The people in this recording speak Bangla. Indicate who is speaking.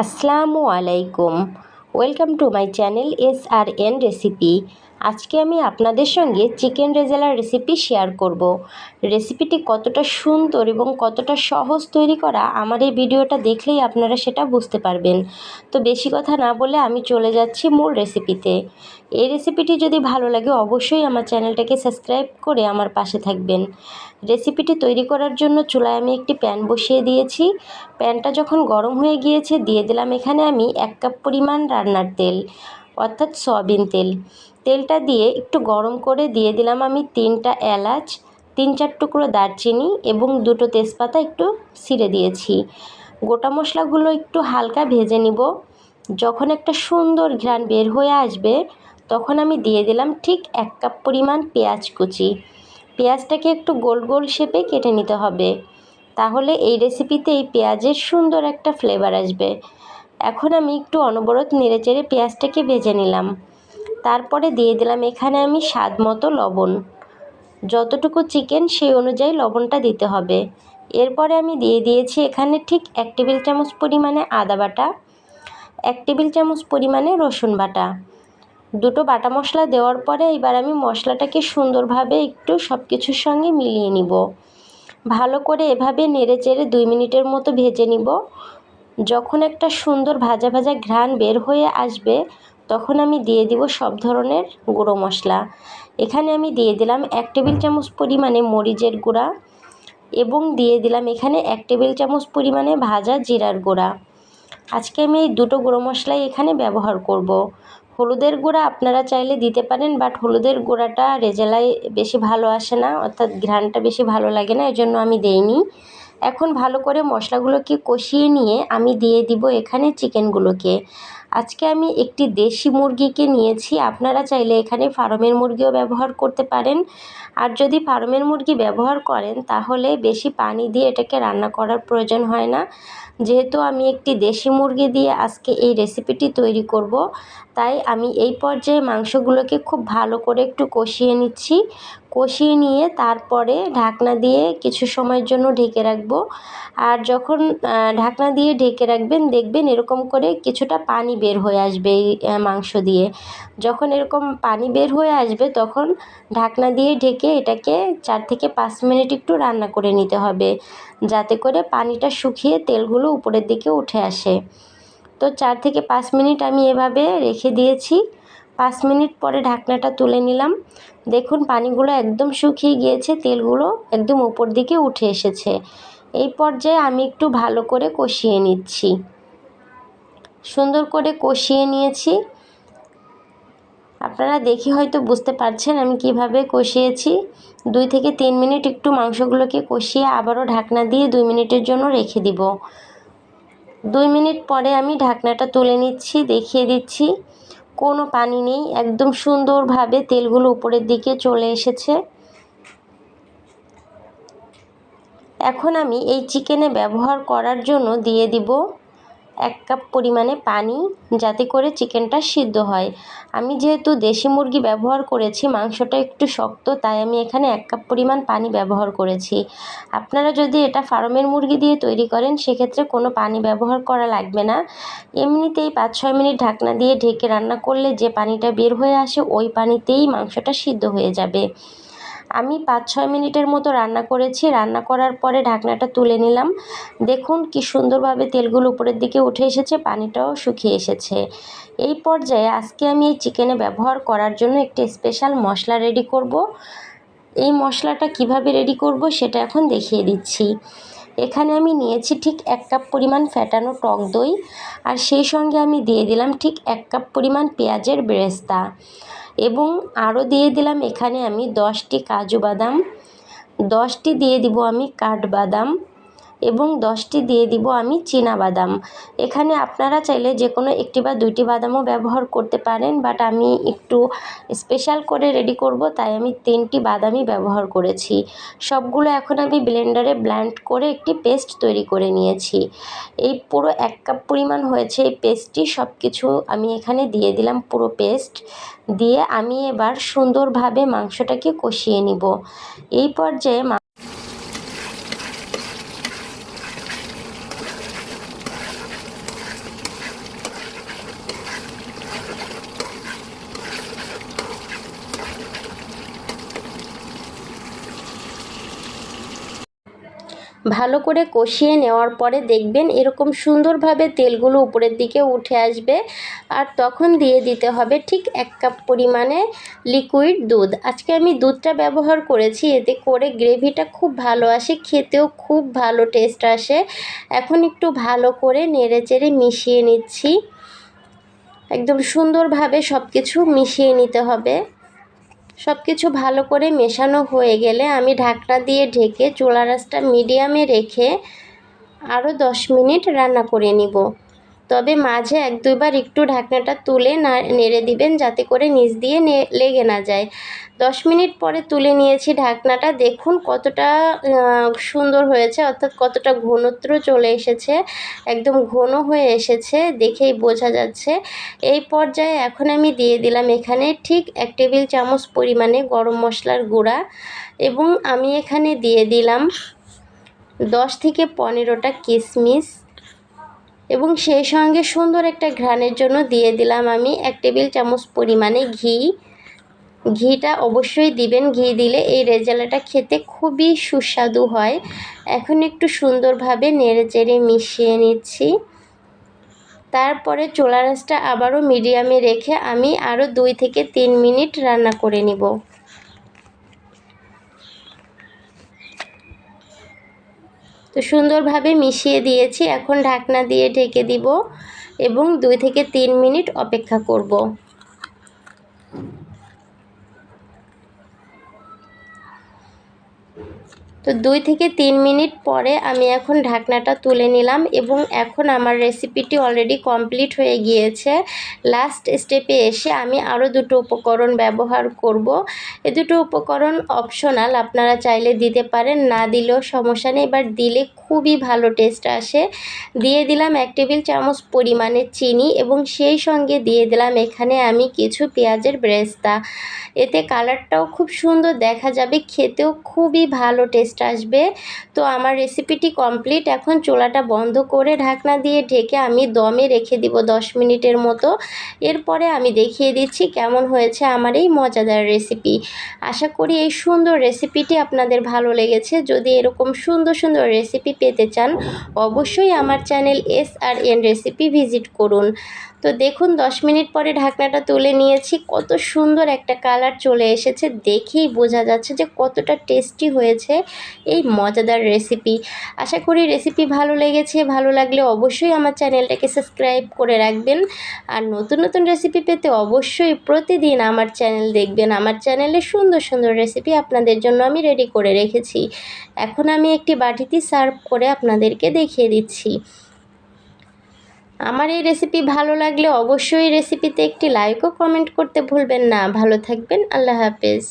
Speaker 1: আসসালামু আলাইকুম। Welcome to my channel S R N recipe আজকে আমি আপনাদের সঙ্গে চিকেন রেজালার রেসিপি শেয়ার করব। রেসিপিটি কতটা সুন্দর এবং কতটা সহজ তৈরি করা আমার এই ভিডিওটা দেখলেই আপনারা সেটা বুঝতে পারবেন। তো বেশি কথা না বলে আমি চলে যাচ্ছি মূল রেসিপিতে এই রেসিপিটি যদি ভালো লাগে অবশ্যই আমার চ্যানেলটাকে সাবস্ক্রাইব করে আমার পাশে থাকবেন। রেসিপিটি তৈরি করার জন্য চুলায় আমি একটি প্যান বসিয়ে দিয়েছি। প্যানটা যখন গরম হয়ে গিয়েছে, দিয়ে দিলাম এখানে আমি এক কাপ পরিমাণ রান্নার তেল। অর্থাৎ সয়াবিন তেল। তেলটা দিয়ে একটু গরম করে দিয়ে দিলাম আমি তিনটা এলাচ, তিন চার টুকরো দারচিনি এবং দুটো তেজপাতা একটু ছিঁড়ে দিয়েছি। গোটা মশলাগুলো একটু হালকা ভেজে নিব। যখন একটা সুন্দর ঘ্রাণ বের হয়ে আসবে, তখন আমি দিয়ে দিলাম ঠিক এক কাপ পরিমাণ পেঁয়াজ কুচি। পেঁয়াজটাকে একটু গোল গোল শেপে কেটে নিতে হবে। তাহলে এই রেসিপিতে এই পেঁয়াজের সুন্দর একটা ফ্লেভার আসবে। এখন আমি একটু অনবরত নেড়েচেড়ে পেঁয়াজটাকে ভেজে নিলাম। তারপরে দিয়ে দিলাম এখানে আমি স্বাদ মতো লবণ। যতটুকু চিকেন, সেই অনুযায়ী লবণটা দিতে হবে। এরপরে আমি দিয়ে দিয়েছি এখানে ঠিক এক টেবিল চামচ পরিমাণে আদা বাটা, এক টেবিল চামচ পরিমাণে রসুন বাটা। দুটো বাটা মশলা দেওয়ার পরে এবার আমি মশলাটাকে সুন্দরভাবে একটু সব কিছুর সঙ্গে মিলিয়ে নিব। ভালো করে এভাবে নেড়ে চেড়ে দুই মিনিটের মতো ভেজে নিব। যখন একটা সুন্দর ভাজা ভাজা ঘ্রাণ বের হয়ে আসবে, তখন আমি দিয়ে দিব সব ধরনের গুঁড়ো মশলা। এখানে আমি দিয়ে দিলাম এক টেবিল চামচ পরিমাণে মরিচের গুঁড়া এবং দিয়ে দিলাম এখানে এক টেবিল চামচ পরিমাণে ভাজা জিরার গুঁড়া। আজকে আমি এই দুটো গুঁড়ো মশলাই এখানে ব্যবহার করব। হলুদের গুঁড়া আপনারা চাইলে দিতে পারেন, বাট হলুদের গুঁড়াটা রেজালায় বেশি ভালো আসে না, অর্থাৎ ঘ্রাণটা বেশি ভালো লাগে না, এজন্য আমি দেইনি। এখন ভালো করে মশলাগুলোকে কষিয়ে নিয়ে আমি দিয়ে দিব এখানে চিকেনগুলোকে। আজকে আমি একটি দেশি মুরগিকে নিয়েছি। আপনারা চাইলে এখানে ফার্মের মুরগিও ব্যবহার করতে পারেন। আর যদি ফার্মের মুরগি ব্যবহার করেন, তাহলে বেশি পানি দিয়ে এটাকে রান্না করার প্রয়োজন হয় না। যেহেতু আমি একটি দেশি মুরগি দিয়ে আজকে এই রেসিপিটি তৈরি করব, তাই আমি এই পর্যায়ে মাংসগুলোকে খুব ভালো করে একটু কষিয়ে নিচ্ছি। কষিয়ে নিয়ে তারপরে ঢাকনা দিয়ে কিছু সময়ের জন্য ঢেকে রাখব। আর যখন ঢাকনা দিয়ে ঢেকে রাখবেন, দেখবেন এরকম করে কিছুটা পানি বের হয়ে আসবে এই মাংস দিয়ে। যখন এরকম পানি বের হয়ে আসবে, তখন ঢাকনা দিয়ে ঢেকে এটাকে চার থেকে পাঁচ মিনিট একটু রান্না করে নিতে হবে, যাতে করে পানিটা শুকিয়ে তেলগুলো উপরের দিকে উঠে আসে। তো চার থেকে পাঁচ মিনিট আমি এভাবে রেখে দিয়েছি। পাঁচ মিনিট পরে ঢাকনাটা তুলে নিলাম। দেখুন, পানিগুলো একদম শুকিয়ে গিয়েছে, তেলগুলো একদম উপর দিকে উঠে এসেছে। এই পর্যায়ে আমি একটু ভালো করে কষিয়ে নিচ্ছি। সুন্দর করে কষিয়ে নিয়েছি। আপনারা দেখি হয়তো বুঝতে পারছেন আমি কীভাবে কষিয়েছি। দুই থেকে তিন মিনিট একটু মাংসগুলোকে কষিয়ে আবারও ঢাকনা দিয়ে দুই মিনিটের জন্য রেখে দিব। দুই মিনিট পরে আমি ঢাকনাটা তুলে নিচ্ছি, দেখিয়ে দিচ্ছি। কোনো পানি নেই, একদম সুন্দরভাবে তেলগুলো উপরের দিকে চলে এসেছে। এখন আমি এই চিকেনে ব্যবহার করার জন্য দিয়ে দিব এক কাপ পরিমাণে পানি যাতে করে চিকেনটা সিদ্ধ হয়। আমি যেহেতু দেশি মুরগি ব্যবহার করেছি, মাংসটা একটু শক্ত, তাই আমি এখানে এক কাপ পরিমাণ পানি ব্যবহার করেছি। আপনারা যদি এটা ফার্মের মুরগি দিয়ে তৈরি করেন, সেক্ষেত্রে কোনো পানি ব্যবহার করা লাগবে না। এমনিতেই পাঁচ ছয় মিনিট ঢাকনা দিয়ে ঢেকে রান্না করলে যে পানিটা বের হয়ে আসে, ওই পানিতেই মাংসটা সিদ্ধ হয়ে যাবে। আমি পাঁচ ছয় মিনিটের মতো রান্না করেছি। রান্না করার পরে ঢাকনাটা তুলে নিলাম। দেখুন কি সুন্দরভাবে তেলগুলো উপরের দিকে উঠে এসেছে, পানিটাও শুকিয়ে এসেছে। এই পর্যায়ে আজকে আমি এই চিকেনে ব্যবহার করার জন্য একটি স্পেশাল মশলা রেডি করব। এই মশলাটা কীভাবে রেডি করব সেটা এখন দেখিয়ে দিচ্ছি। এখানে আমি নিয়েছি ঠিক এক কাপ পরিমাণ ফ্যাটানো টক দই, আর সেই সঙ্গে আমি দিয়ে দিলাম ঠিক এক কাপ পরিমাণ পেঁয়াজের বেরেস্তা। এবং আরও দিয়ে দিলাম এখানে আমি দশটি কাজু বাদাম। দশটি দিয়ে দিব আমি কাঠবাদাম এবং দশটি দিয়ে দিব আমি বাদাম। এখানে আপনারা চাইলে যে কোনো একটি বা দুইটি বাদামও ব্যবহার করতে পারেন বাট আমি একটু স্পেশাল করে রেডি করব, তাই আমি তিনটি বাদামই ব্যবহার করেছি। সবগুলো এখন আমি ব্লেন্ডারে ব্ল্যান্ড করে একটি পেস্ট তৈরি করে নিয়েছি। এই পুরো এক কাপ পরিমাণ হয়েছে এই পেস্টটি সব কিছু আমি এখানে দিয়ে দিলাম পুরো পেস্ট দিয়ে আমি এবার সুন্দরভাবে মাংসটাকে কষিয়ে নিব। এই পর্যায়ে ভালো করে কষিয়ে নেওয়ার পরে দেখবেন এরকম সুন্দরভাবে তেলগুলো উপরের দিকে উঠে আসবে। আর তখন দিয়ে দিতে হবে ঠিক এক কাপ পরিমাণে লিকুইড দুধ। আজকে আমি দুধটা ব্যবহার করেছি, এতে করে গ্রেভিটা খুব ভালো আসে, খেতেও খুব ভালো টেস্ট আসে। এখন একটু ভালো করে নেড়ে চেড়ে মিশিয়ে নিচ্ছি। একদম সুন্দরভাবে সব কিছু মিশিয়ে নিতে হবে। সব কিছু ভালো করে মেশানো হয়ে গেলে আমি ঢাকনা দিয়ে ঢেকে চোলা রাসটা মিডিয়ামে রেখে আরও দশ মিনিট রান্না করে নিব। তবে মাঝে এক দুইবার একটু ঢাকনাটা তুলে না নেড়ে দিবেন যাতে করে নিচ দিয়ে লেগে না যায়। দশ মিনিট পরে তুলে নিয়েছি ঢাকনাটা। দেখুন কতটা সুন্দর হয়েছে, অর্থাৎ কতটা ঘনত্ব চলে এসেছে, একদম ঘন হয়ে এসেছে দেখেই বোঝা যাচ্ছে। এই পর্যায়ে এখন আমি দিয়ে দিলাম এখানে ঠিক এক টেবিল চামচ পরিমাণে গরম মশলার গুঁড়া এবং আমি এখানে দিয়ে দিলাম দশ থেকে পনেরোটা কিশমিশ। এবং সেই সঙ্গে সুন্দর একটা ঘ্রাণের জন্য দিয়ে দিলাম আমি এক টেবিল চামচ পরিমাণে ঘি। ঘিটা অবশ্যই দিবেন। ঘি দিলে এই রেজালাটা খেতে খুবই সুস্বাদু হয়। এখন একটু সুন্দরভাবে নেড়ে চেড়ে মিশিয়ে নিচ্ছি। তারপরে চোলা রাসটা আবারও মিডিয়ামে রেখে আমি আরও দুই থেকে তিন মিনিট রান্না করে নিব। তো সুন্দরভাবে মিশিয়ে দিয়েছি। এখন ঢাকনা দিয়ে ঢেকে দিব এবং দুই থেকে তিন মিনিট অপেক্ষা করব। দুই থেকে তিন মিনিট পরে আমি এখন ঢাকনাটা তুলে নিলাম এবং এখন আমার রেসিপিটি অলরেডি কমপ্লিট হয়ে গিয়েছে। লাস্ট স্টেপে এসে আমি আরও দুটো উপকরণ ব্যবহার করব। এ দুটো উপকরণ অপশনাল আপনারা চাইলে দিতে পারেন, না দিলেও সমস্যা নেই। এবার দিলে খুবই ভালো টেস্ট আসে। দিয়ে দিলাম এক টেবিল চামচ পরিমাণে চিনি এবং সেই সঙ্গে দিয়ে দিলাম এখানে আমি কিছু পেঁয়াজের ব্রেস্তা। এতে কালারটাও খুব সুন্দর দেখা যাবে, খেতেও খুবই ভালো টেস্ট আসবে। তো আমার রেসিপিটি কমপ্লিট এখন চোলাটা বন্ধ করে ঢাকনা দিয়ে ঢেকে আমি দমে রেখে দিব দশ মিনিটের মতো। এরপরে আমি দেখিয়ে দিচ্ছি কেমন হয়েছে আমার এই মজাদার রেসিপি আশা করি এই সুন্দর রেসিপিটি আপনাদের ভালো লেগেছে। যদি এরকম সুন্দর সুন্দর রেসিপি পেতে চান, অবশ্যই আমার channel S R N recipe visit করুন। তো দেখুন, দশ মিনিট পরে ঢাকনাটা তুলে নিয়েছি। কত সুন্দর একটা কালার চলে এসেছে। দেখেই বোঝা যাচ্ছে যে কতটা টেস্টি হয়েছে। এই মজাদার রেসিপি আশা করি রেসিপি ভালো লেগেছে, ভালো লাগলে অবশ্যই আমার চ্যানেলটাকে সাবস্ক্রাইব করে রাখবেন। আর নতুন নতুন রেসিপি পেতে অবশ্যই প্রতিদিন আমার চ্যানেল দেখবেন। আমার চ্যানেলে সুন্দর সুন্দর রেসিপি আপনাদের জন্য আমি রেডি করে রেখেছি। এখন আমি একটি বাটিতে সার্ভ করে আপনাদেরকে দেখিয়ে দিচ্ছি। আমার এই রেসিপি ভালো লাগলে অবশ্যই রেসিপিতে একটি লাইক ও কমেন্ট করতে ভুলবেন না। ভালো থাকবেন, আল্লাহ হাফেজ।